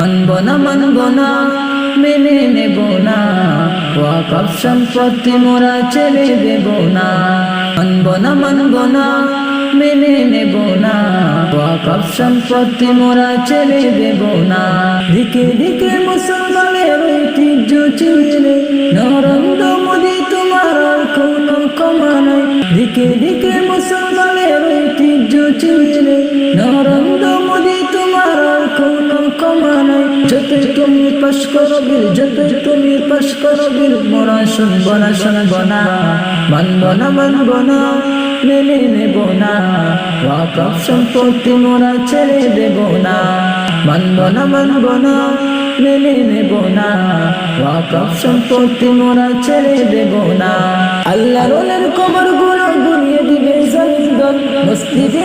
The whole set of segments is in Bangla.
মানব না মানব না, মেনে নেব না। ওয়াকফ সম্পত্তি মোরা ছেড়ে দেব না। মানব না মানব না, মেনে নেব না। ওয়াকফ সম্পত্তি মোরা ছেড়ে দেব না। দিকে দিকে মুসলমানের ঐতিহ্য চিনে নরেন্দ্র মোদী তোমার কোনো ক্ষমা নাই। দিকে দিকে মুসলমানের ঐতিহ্য চিনে নরেন্দ্র যতই তুমি পাশ করো বিল যতই তুমি পাশ করো বিল মোরা শুনব না শুনব না মানব না মানব না, মেনে নেব না। ওয়াকফ সম্পত্তি মোরা ছেড়ে দেব না। মানব না মানব না, মেনে নেব না। ওয়াকফ সম্পত্তি মোরা ছেড়ে দেব না। আল্লাহ রোলের কবরগুলো গুনিয়ে দিবে জমিদল মসজিদে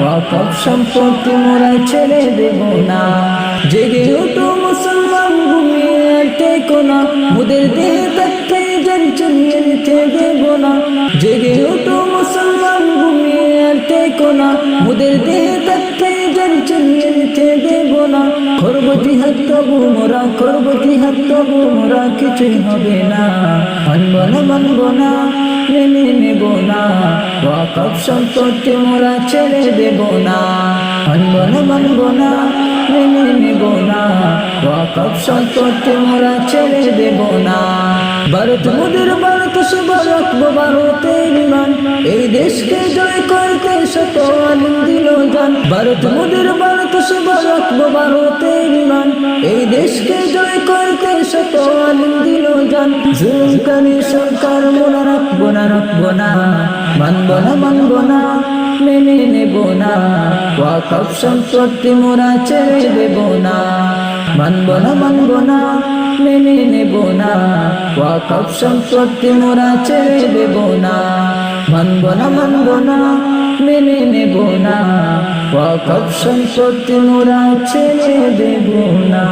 ওয়াকফ সম্পত্তি তোমরা ছেড়ে দেব না। জেগে ওঠো মুসলমান ঘুমিয়ে আর টেকো না মুদের দেহ তথ্যে জল চলিয়ে নিতে দেব না। জেগে ওঠো মুসলমান ঘুমিয়ে আর টেকো না ওদের দেহ তথ্যে জল চলিয়ে নিতে দেব না, করব জিহাদ তবু, মোরা করব জিহাদ তবু, মোরা কিছুই হবে না। মানব না মানব না, মেনে নেব না। ওয়াকফ সম্পত্তি মোরা ছেড়ে দেব না। মানব না মানব না, মেনে নেব না। ওয়াকফ সম্পত্তি মোরা ছেড়ে দেব না। ভারত, মোদের ভারত শুভ রাখব ভারতের ইমান। এই দেশকে জয় করতে শত আলিম দিল জান। ভারত, মোদের ভারত শুভ রাখব ভারতের এই দেশকে জয় করতে শত আলিম দিল জান। জুলকানি সরকার মোনা রাখব না রাখব না। মানব না মানব না, মেনে নেব না। ওয়াকফ সম্পত্তি মোরা ছেড়ে দেব না। মানব না মানব না, মেনে নেব না। ওয়াকফ সম্পত্তি মোরা ছেড়ে দেব না। মানব না মানব না, মেনে নেব না। ওয়াকফ সম্পত্তি মোরা ছেড়ে দেব না।